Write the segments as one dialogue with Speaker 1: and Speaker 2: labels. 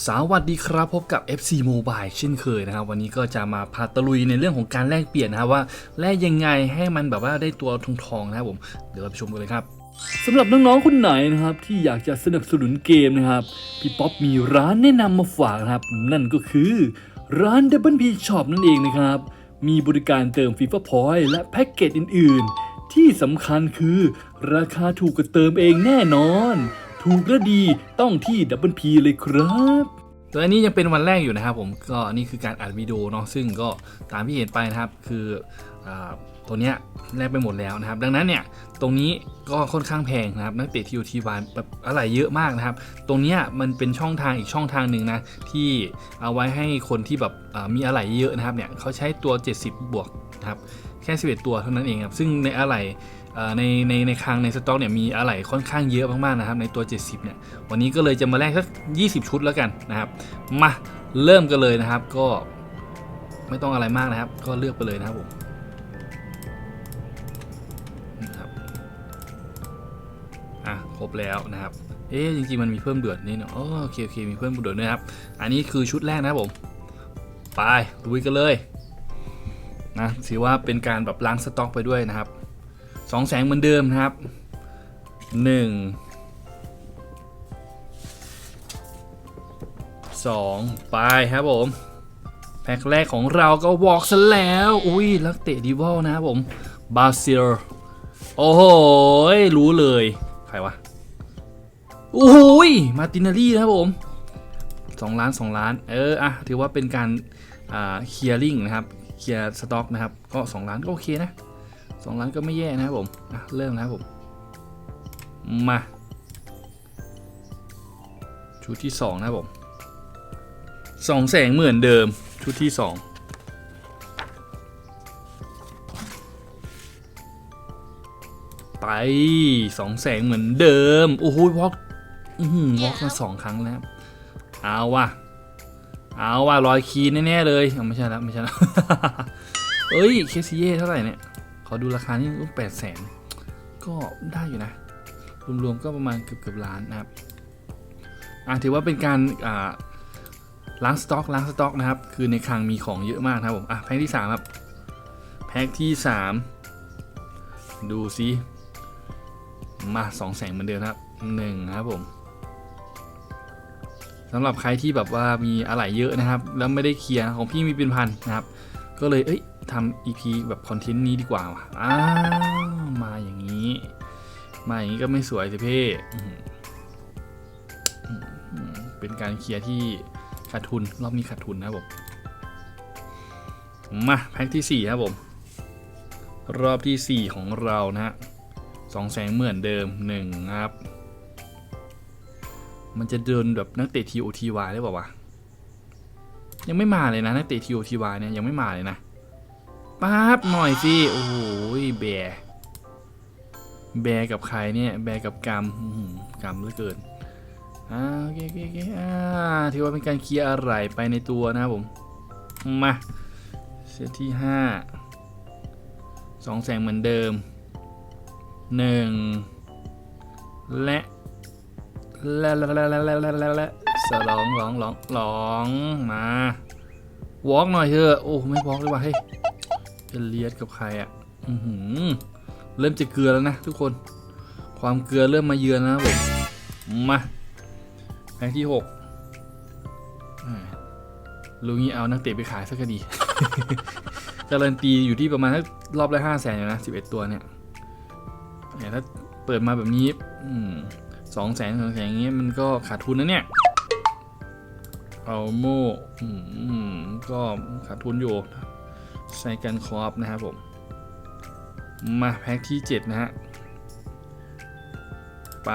Speaker 1: สวัสดีครับพบกับ FC Mobile เช่นเคยนะครับ วันนี้ก็จะมาพาตะลุยในเรื่องของการแลกเปลี่ยนนะครับว่าแลกยังไงให้มันแบบว่าได้ตัวทองทองๆนะครับผมเดี๋ยวเราไปชมกันเลยครับสำหรับน้องๆคนไหนนะครับที่อยากจะสนับสนุนเกมนะครับพี่ป๊อปมีร้านแนะนำมาฝากนะครับ นั่นก็คือร้าน Double P Shop นั่นเองนะครับ มีบริการเติม FIFA Point และแพ็กเกจอื่น ๆ ที่สำคัญคือราคาถูกกว่าเติมเองแน่นอน ถูกและดีต้องที่ Double P เลยครับตัวอันนี้ยังเป็นวันแรกอยู่นะครับผมก็นนี้คือการอัดวิดีโอเนาะซึ่งก็ตามที่เห็นไปนะครับ คืออตัวเนี้ยแลกไปหมดแล้วนะครับ ดังนั้นเนี่ยตรงนี้ก็ค่อนข้างแพงนะครับ นักเตะทีโอทีวแบบอะไรเยอะมากนะครับ ตรงเนี้ยมันเป็นช่องทางอีกช่องทางหนึ่งนะที่เอาไว้ให้คนที่แบบมีอะไรเยอะนะครับเนี่ยเขาใช้ตัว 70 บวกนะครับแค่ 11 ตัวเท่านั้นเองครับซึ่งในอะไรเอ่อ ในในในคลังในสต็อกเนี่ยมีอะไหล่ค่อนข้างเยอะมากๆนะครับในตัว 70 เนี่ย วันนี้ก็เลยจะมาแลกสัก 20 ชุดแล้วกันนะครับ มาเริ่มกันเลยนะครับ ก็ไม่ต้องอะไรมากนะครับ ก็เลือกไปเลยนะครับผมนะครับอะครบแล้วนะครับ เอ๊ะจริงๆมันมีเพิ่มเดือดนี่เนาะโอเคโอเคมีเพิ่มเดือดด้วยนะครับ อันนี้คือชุดแรกนะครับผม ไปลุยกันเลยนะถือว่าเป็นการแบบล้างสต็อกไปด้วยนะครับ สองแสงเหมือนเดิมครับหนึ่งสองไปครับผม แพ็คแรกของเราก็วอล์กซะแล้ว อุ้ยลักเตะดีวอลนะครับผมบาซิลโอ้โห รู้เลย ใครวะโอ้โหมาตินารีนะครับผมสองล้านสองล้าน เออ อะ ถือว่าเป็นการอ่าเคลียร์ลิงนะครับ เคลียร์สต็อกนะครับ ก็2ล้านก็โอเคนะ 2ล้านก็ไม่แย่นะครับผมอะเริ่มนะครับผมมาชุดที่2นะครับผมสองแสงเหมือนเดิมชุดที่2ไปสองแสงเหมือนเดิม โอ้โหวอล์กอือหือวอล์กมาสองครั้งแล้ว เอาว่ะ เอาว่ะรอยคีนแน่ ๆ เลยเอาไม่ใช่แล้วไม่ใช่แล้วเอ้ย เคซีเย่เท่าไหร่เนี่ยข อดูราคานี่ต้องแปดแสนก็ได้อยู่นะ รวมๆก็ประมาณเกือบเกือบล้านนะครับอะถือว่าเป็นการอ่าล้างสต็อกล้างสต็อกนะครับ คือในคลังมีของเยอะมากนะครับผมอะแพ็คที่สามครับแพ็คที่สามดูซิมาสองแสงเหมือนเดิมนะครับหนึ่งนะครับผมสำหรับใครที่แบบว่ามีอะไหล่เยอะนะครับ แล้วไม่ได้เคลียร์ของพี่มีเป็นพันนะครับ ก็เลยเอ้ย ทำ EP แบบคอนเทนต์นี้ดีกว่าว่ะอ้ามาอย่างนี้ มาอย่างนี้ก็ไม่สวยสิเพ่เป็นการเคลียร์ที่ขาดทุน รอบนี้ขาดทุนนะผมมาแพ็คที่4ครับผม รอบที่ 4 ของเรานะฮะสองแสงเหมือนเดิมหนึ่งครับ มันจะเดินแบบนักเตะ TOTY ได้เปล่าวะยังไม่มาเลยนะนักเตะ TOTY เนี่ยยังไม่มาเลยนะ ป๊าบหน่อยสิ โอ้โหแบแบกับใครเนี่ย แบกับกรรมกรรมเหลือเกินอ่าโอเคโอเคโอเคอ่าถือว่าเป็นการเคลียร์อะไรไปในตัวนะครับผม มาเซตที่ห้าสองแสงเหมือนเดิมหนึ่งและและและและและและและและและสลองร้องร้องร้องมาวอล์กหน่อยเถอะโอ้ไม่วอล์กเลยว่ะเฮ้ย เอเลียสกับใครอะอือหือเริ่มจะเกลือแล้วนะทุกคน ความเกลือเริ่มมาเยือนแล้วนะผมมาแพ็คที่หกลุงนี้เอานักเตะไปขายสักก็ดีการันตีอยู่ที่ประมาณรอบละห้าแสนอยู่นะสิบเอ็ดตัวเนี่ยถ้าเปิดมาแบบนี้สองแสนสองแสนอย่างเงี้ยมันก็ขาดทุนนะเนี่ยเอาโม่ก็ขาดทุนอยู่ ใช้กันครอบนะครับผม มาแพ็คที่ 7 นะฮะ ไป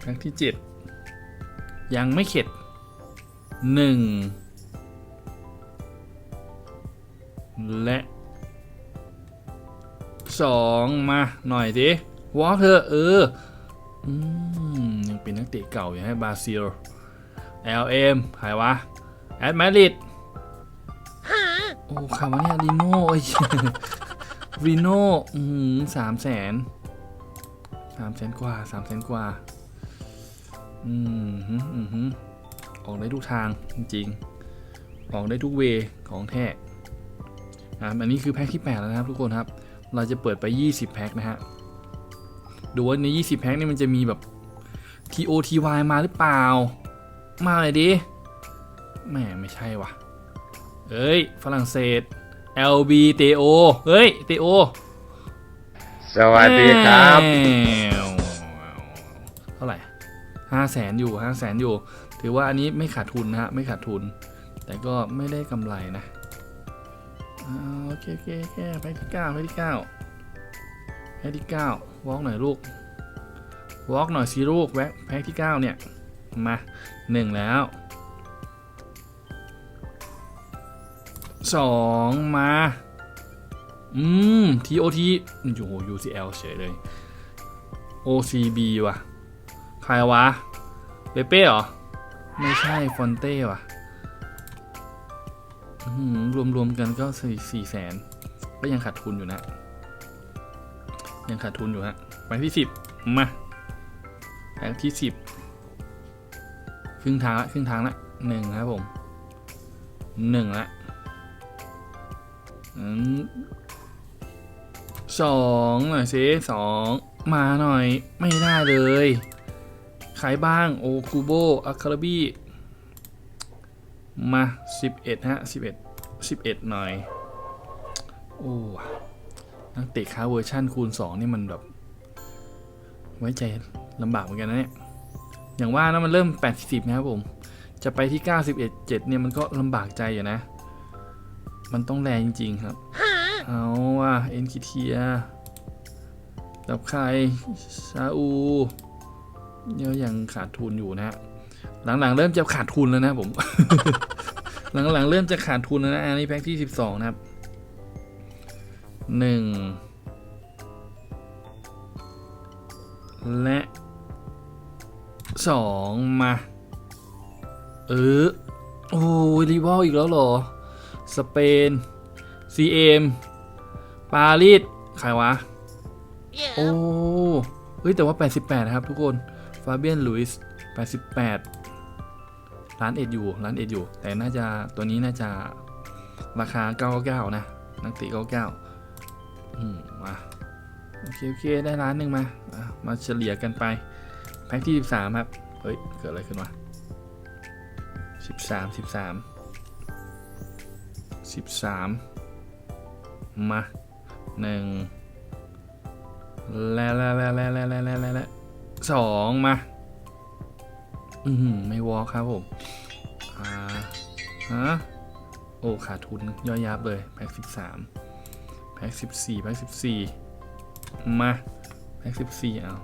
Speaker 1: แพ็คที่ 7 ยังไม่เข็ด 1 และ 2 มาหน่อยดิวอล์กเธอเอออืมยังเป็นนักเตะเก่าอย่างให้บราซิล LM ใครวะแอดมาริด โอ้คำว่าเนี่ยรีโน่ไอ้รีโน่อืมสามแสนสามแสนกว่าสามแสนกว่า อือืมฮึอืมฮึออกได้ทุกทางจริงๆ ออกได้ทุกเวย์ของแท้อะอันนี้คือแพ็คที่ 8 แล้วนะครับทุกคนครับ เราจะเปิดไป 20 แพ็คนะฮะ ดูว่าใน 20 แพ็คนี่มันจะมีแบบ TOTY มาหรือเปล่า มาเลยดิแหมไม่ใช่ว่ะ เอ้ย ฝรั่งเศส LB เตโอเฮ้ยเตโอ
Speaker 2: สวัสดีครับ
Speaker 1: เท่าไหร่ห้าแสนอยู่ห้าแสนอยู่ ถือว่าอันนี้ไม่ขาดทุนนะฮะ ไม่ขาดทุน แต่ก็ไม่ได้กำไรนะอ่าโอเคโอเคโอเคไปที่เก้าไปที่เก้าไปที่เก้าวอล์กหน่อยลูกวอล์กหน่อยสิลูกแวะแพ็คที่เก้าเนี่ย มาหนึ่งแล้ว สองมา อืม TOT โอ้โห UCL เฉยเลย OCB ว่ะ ใครวะ เปเป้เหรอ ไม่ใช่ ฟอนเต้ว่ะรวมรวมๆกันก็สี่สี่แสนก็ยังขาดทุนอยู่นะ ยังขาดทุนอยู่ฮะไปที่สิบมาแผงที่สิบครึ่งทางละครึ่งทางละหนึ่งครับผมหนึ่งละ สองหน่อยสิสองมาหน่อยไม่ได้เลยขายบ้าง โอคูโบอะคาราบีมาสิบเอ็ดฮะสิบเอ็ดสิบเอ็ดหน่อย โอ้นักเตะค้าเวอร์ชั่นคูณ 2 นี่มันแบบ ไว้ใจลำบากเหมือนกันนะเนี่ย อย่างว่านะมันเริ่ม 80 นะครับผม จะไปที่ 91 7 เนี่ยมันก็ลำบากใจอยู่นะ มันต้องแรงจริงๆครับ เอาว่ะเอ็นคิเทียกับใครซาอูเนี่ยยังขาดทุนอยู่นะฮะหลังๆ เริ่มจะขาดทุนแล้วนะผม หลังๆ เริ่มจะขาดทุนแล้วนะอันนี้แพ็คที่12นะครับหนึ่งและสองมา เออ โอ้ยรีวอลอีกแล้วเหรอ สเปน CM ปารีสใครวะ โอ้ เฮ้ย แต่ว่า 88 นะครับทุกคน ฟาเบียนลุยส์88 ร้านเอ็ดอยู่ ร้านเอ็ดอยู่ แต่น่าจะ ตัวนี้น่าจะราคา 99นะ นักเตะ99 อืม มา โอเค โอเค ได้ร้านหนึ่งมาอะมาเฉลี่ยกันไป แพ็คที่ 13 ครับ เฮ้ย เกิดอะไรขึ้นวะ13 13 13 มาหนึ่งแล้วแล้วแล้วแล้วแล้วแล้วแล้วแล้วสองมา อืมไม่วอลครับผม อ่า ฮะ โอ้ ขาดทุนย่อยยับเลย แพ็คสิบสามแพ็คสิบสี่แพ็คสิบสี่มา แพ็คสิบสี่เอา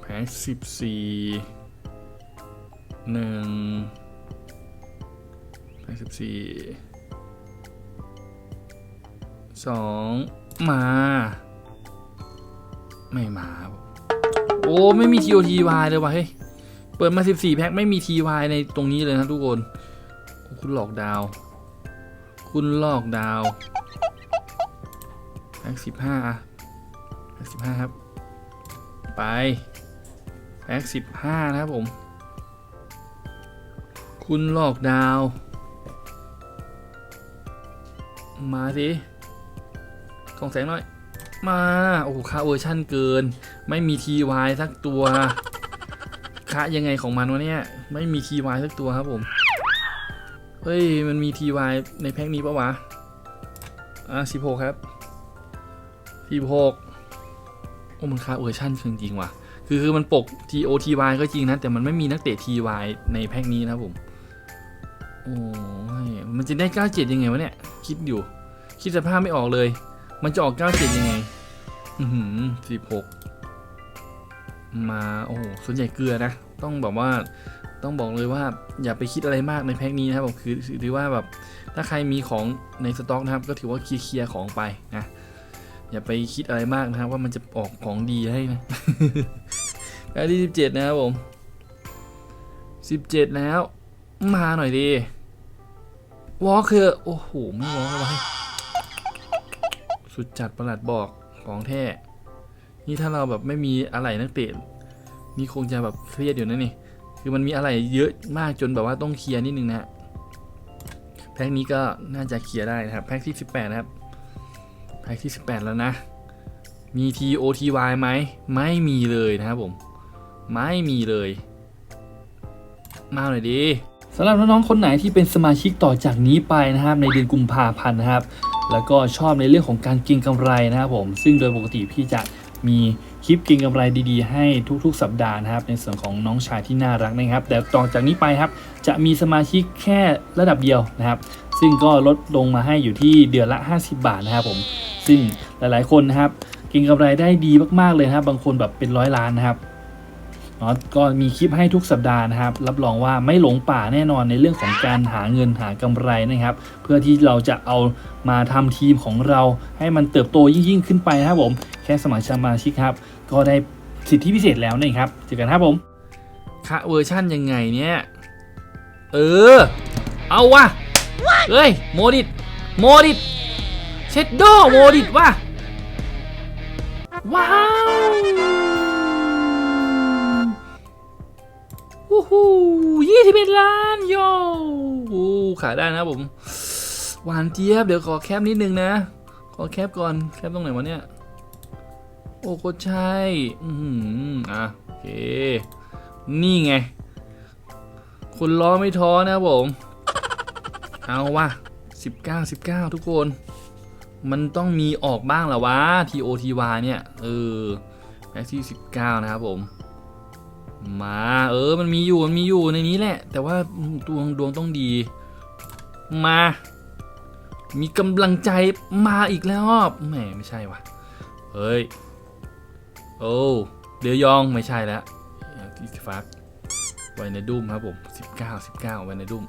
Speaker 1: แพ็คสิบสี่หนึ่ง สิบสี่สองมา ไม่มา โอ้ไม่มี TOTY เลยว่ะเฮ้ย เปิดมา 14 แพ็คไม่มี TY ในตรงนี้เลยนะทุกคน คุณหลอกดาว คุณหลอกดาวแพ็ค15อะแพ็ค15 ครับ ไปแพ็ค15 นะครับผม คุณหลอกดาว มาสิกล่องแสงหน่อย มา โอ้ค่าเวอร์ชั่นเกิน ไม่มี TY สักตัวคะยังไงของมันวะเนี่ย ไม่มี TY สักตัวครับผม เฮ้ย มันมี TY ในแพ็คนี้ปะวะ อะ16ครับ16โอ้ มันค่าเวอร์ชันจริงๆว่ะ คือคือมันปก TOTY ก็จริงนะ แต่มันไม่มีนักเตะ TY ในแพ็คนี้นะผม โอ้ มันจะได้ 97 ยังไงวะเนี่ย คิดอยู่ คิดสภาพไม่ออกเลย มันจะออก 97 ยังไง อือหือ16 มา โอ้โห ส่วนใหญ่เกลือนะ ต้องแบบว่า ต้องบอกเลยว่า อย่าไปคิดอะไรมากในแพ็คนี้นะครับผมคือถือว่าแบบ ถ้าใครมีของในสต็อกนะครับ ก็ถือว่าเคลียร์ของไปนะ อย่าไปคิดอะไรมากนะครับ ว่ามันจะออกของดีให้นะแพ็คที่สิบเจ็ดนะครับผมสิบเจ็ดแล้ว มาหน่อยดี วอลคือ โอ้โห ไม่วอลเลยวะสุดจัดประหลัดบอกของแท้ นี่ถ้าเราแบบไม่มีอะไรนักเตะนี่คงจะแบบเครียดอยู่นะนี่ คือมันมีอะไรเยอะมากจนแบบว่าต้องเคลียร์นิดนึงนะแพ็คนี้ก็น่าจะเคลียร์ได้นะครับ แพ็คที่ 18 นะครับ แพ็คที่ 18 แล้วนะ มี TOTY ไหม ไม่มีเลยนะครับผม ไม่มีเลย มาหน่อยดีำหรับน้องๆคนไหนที่เป็นสมาชิกต่อจากนี้ไปนะครับ ในเดือนกุมภาพันธ์นะครับ แล้วก็ชอบในเรื่องของการเก็งกำไรนะครับผม ซึ่งโดยปกติพี่จะมีคลิปเก็งกำไรดีๆ ให้ทุกๆ สัปดาห์นะครับ ในส่วนของน้องชายที่น่ารักนะครับ แต่ต่อจากนี้ไปครับจะมีสมาชิกแค่ระดับเดียวนะครับ ซึ่งก็ลดลงมาให้อยู่ที่เดือนละ 50 บาทนะครับผม ซึ่งหลายๆคนนะครับเก็งกำไรได้ดีมากๆเลยนะครับ บางคนแบบเป็นร้อยล้านนะครับ เนาะก็มีคลิปให้ทุกสัปดาห์นะครับ รับรองว่าไม่หลงป่าแน่นอนในเรื่องของการหาเงินหากำไรนะครับ เพื่อที่เราจะเอามาทำทีมของเราให้มันเติบโตยิ่งขึ้นไปนะครับผมแค่สมัครสมาชิกครับ ก็ได้สิทธิพิเศษแล้วนะครับเจอกันครับผมค่าเวอร์ชั่นยังไงเนี่ย เออ เอาวะเฮ้ย โมดิตโมดิตเชดโดโมดิตว่ะว้าว วู้ฮู้ยี่สิบเอ็ดล้านโยโอ้ขายได้นะผม หวานเจี๊ยบ เดี๋ยวขอแคปนิดนึงนะ ขอแคปก่อน แคปตรงไหนวะเนี่ย โอ้ก็ใช่อือหืออะโอเค นี่ไง คนล้อไม่ท้อนะผม เอาวะ19 19ทุกคน มันต้องมีออกบ้างแหละวะ TOTY เนี่ย เออแพ็กที่19นะครับผม มาเออมันมีอยู่มันมีอยู่ในนี้แหละ แต่ว่าดวงดวงต้องดี มา มีกำลังใจมาอีกแล้วแหมไม่ใช่วะเฮ้ยโอ้เดียวยองไม่ใช่แล้วที่ฟักไวในดุมครับผม19 19ไวในดุม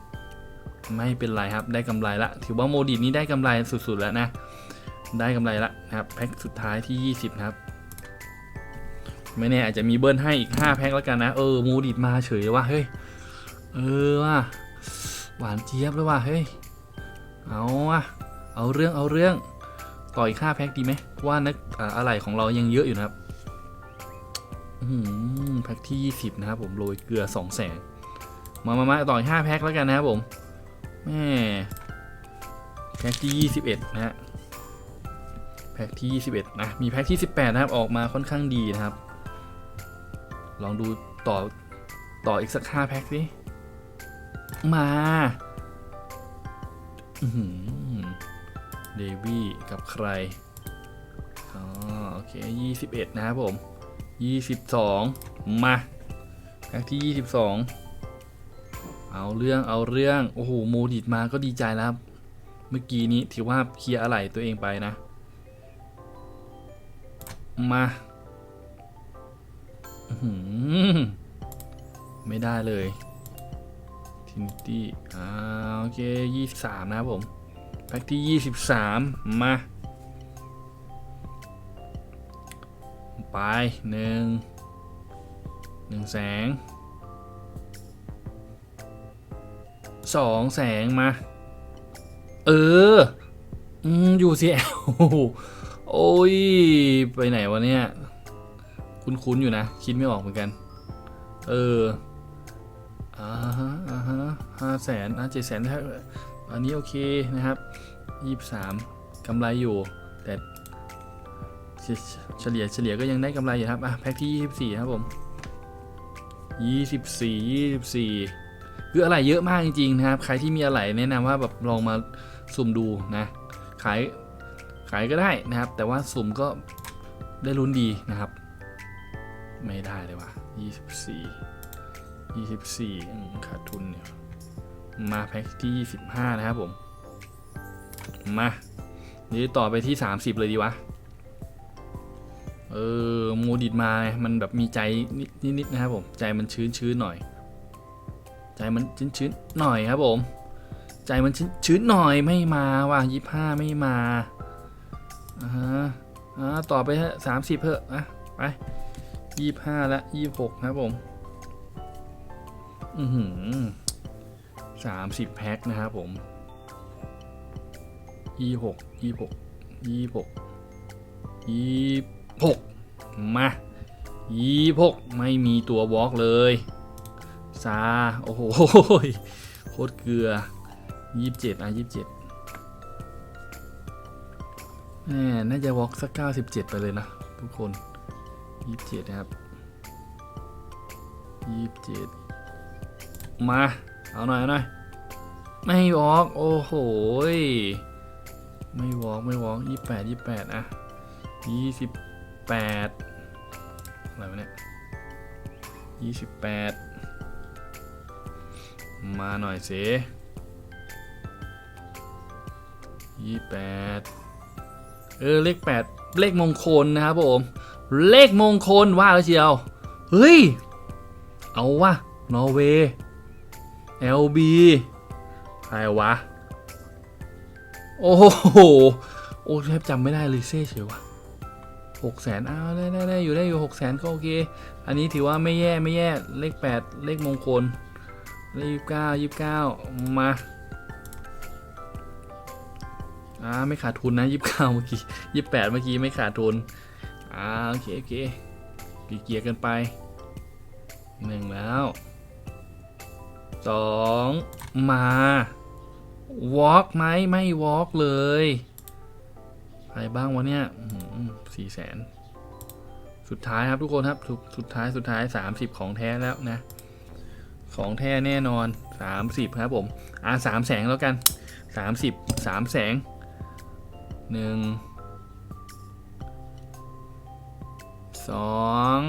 Speaker 1: ไม่เป็นไรครับได้กำไรละถือว่าโมดิตนี้ได้กำไรสุดๆแล้วนะได้กำไรละนะครับแพ็คสุดท้ายที่ 20 นะครับ ไม่แน่อาจจะมีเบิ้ลให้อีก 5 แพ็คแล้วกันนะ เออ มูดิดมาเฉยเลยว่าเฮ้ย เออว่ะหวานเจี๊ยบแล้วว่ะเฮ้ย เอาว่ะเอาเรื่องเอาเรื่องต่ออีก 5 แพ็คดีไหมว่านักอะไรของเรายังเยอะอยู่นะครับอืแพ็คที่ 20 นะครับผมโรยเกลือ2แสนมามามาต่ออีก5แพ็คแล้วกันนะครับผมแม่แพ็คที่ 21 นะฮะแพ็คที่ 21 นะ มีแพ็คที่ 18 นะครับ ออกมาค่อนข้างดีนะครับ ลองดูต่อต่ออีกสักห้าแพ็คสิมาเดวี่กับใคร อ๋อ โอเค21นะครับผม22มาแพ็คที่22เอาเรื่องเอาเรื่อง โอ้โห โมดิดมาก็ดีใจแล้วครับ เมื่อกี้นี้ถือว่าเคลียร์อะไรตัวเองไปนะ มา ไม่ได้เลยทินตี้อ่าโอเคยี่สิบสามนะครับผม แพ็กที่ยี่สิบสามมา ไปหนึ่งหนึ่งแสงสองแสงมา เออ อืมยูซีแอลโอ้ย ไปไหนวะเนี่ย คุ้นๆอยู่นะ คิดไม่ออกเหมือนกัน เอออ่าฮะอ่าฮะห้าแสนอะเจ็ดแสนอันนี้โอเคนะครับยี่สามกำไรอยู่ แต่เฉลี่ยเฉลี่ยก็ยังได้กำไรอยู่ครับ อะ แพ็คที่ยี่สิบสี่ครับผมยี่สิบสี่ยี่สิบสี่คืออะไรเยอะมากจริงๆนะครับ ใครที่มีอะไรแนะนำว่าแบบลองมาสุ่มดูนะ ขาย ขายก็ได้นะครับ แต่ว่าสุ่มก็ได้ลุ้นดีนะครับ ไม่ได้เลยว่ะ24 24อืมขาดทุนเนี่ย มาแพ็คที่25นะครับผม มาเดี๋ยวต่อไปที่30เลยดีวะ เออโมดิดมาไงมันแบบมีใจนิดๆนะครับผม ใจมันชื้นๆหน่อย ใจมันชื้นๆหน่อยครับผม ใจมันชื้นๆหน่อยไม่มาว่ะ25ไม่มาอ่าอ่าต่อไปฮะสามสิบเพอะอะไป ยี่ห้าและยี่หกนะครับผม อือหือสามสิบแพ็คนะครับผมยี่หกยี่หกยี่หกยี่หกมายี่หกไม่มีตัววอล์กเลยซาโอ้โหโคตรเกลือยี่สิบเจ็ดอะยี่สิบเจ็ดแหมน่าจะวอล์กสักเก้าสิบเจ็ดไปเลยนะทุกคน ยี่สิบเจ็ดนะครับยี่สิบเจ็ดมา เอาหน่อยเอาหน่อย ไม่วอล์กโอ้โหไม่วอล์กไม่วอล์กยี่สิบแปดยี่สิบแปดอะยี่สิบแปดอะไรวะเนี่ยยี่สิบแปดมาหน่อยสิยี่แปดเออเลขแปดเลขมงคลนะครับผม เลขมงคลว่าแล้วเชียว เฮ้ย เอาวะนอร์เวย์ LB ใครวะ โอ้โห โอ้แทบจำไม่ได้เลยเซ่เชียววะหกแสนอ้าวได้ได้ได้อยู่ได้อยู่หกแสนก็โอเค อันนี้ถือว่าไม่แย่ไม่แย่เลขแปดเลขมงคลเลขยี่สิบเก้ายี่สิบเก้ามาอ่าไม่ขาดทุนนะยี่สิบเก้าเมื่อกี้ยี่สิบแปดเมื่อกี้ไม่ขาดทุน อ่าโอเคโอเคเกียร์กันไปหนึ่งแล้วสองมา walk ไหมไม่ walk เลยใครบ้างวะเนี่ยสี่แสนสุดท้ายครับทุกคนครับสุดสุดท้ายสุดท้าย 30 ของแท้แล้วนะ ของแท้แน่นอน 30 ครับผมอ่าสามแสงแล้วกัน 30 3แสงหนึ่ง สอง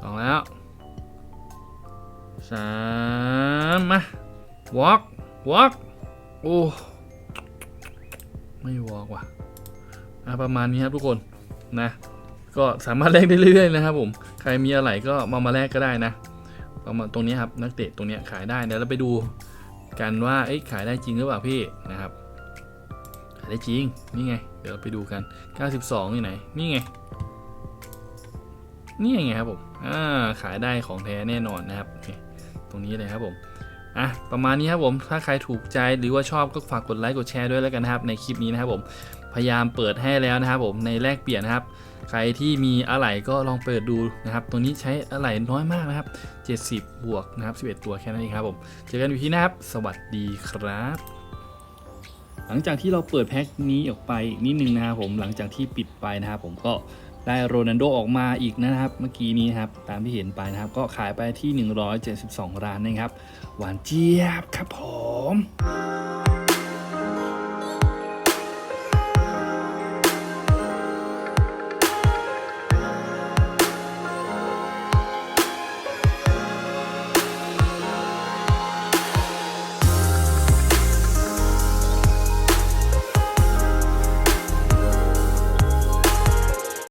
Speaker 1: สองแล้วสามมา walk walk โอ้ ไม่ walk ว่ะอะประมาณนี้ครับทุกคนนะ ก็สามารถแลกได้เรื่อยๆนะครับผม ใครมีอะไรก็มามาแลกก็ได้นะประมาณตรงนี้ครับนักเตะตรงนี้ขายได้เดี๋ยวเราไปดูกันว่าเอ้ขายได้จริงหรือเปล่าพี่นะครับ ได้จริง นี่ไง เดี๋ยวเราไปดูกัน 92 อยู่ไหน นี่ไง นี่ไงครับผม อ่า ขายได้ของแท้แน่นอนนะครับ ตรงนี้เลยครับผม อะ ประมาณนี้ครับผม ถ้าใครถูกใจหรือว่าชอบก็ฝากกดไลค์กดแชร์ด้วยแล้วกันนะครับ ในคลิปนี้นะครับผม พยายามเปิดให้แล้วนะครับผม ในแลกเปลี่ยนนะครับ ใครที่มีอะไหล่ก็ลองเปิดดูนะครับตรงนี้ใช้อะไหล่น้อยมากนะครับ70 บวกนะครับ11 ตัวแค่นั้นเองครับผม เจอกันวิธีน้าครับ สวัสดีครับ หลังจากที่เราเปิดแพ็คนี้ออกไปอีกนิดนึงนะครับผมหลังจากที่ปิดไปนะครับผมก็ได้โรนัลโดออกมาอีกนะครับ เมื่อกี้นี้ครับตามที่เห็นไปนะครับ ก็ขายไปที่ 172ล้านนะครับ หวานเจี๊ยบครับผม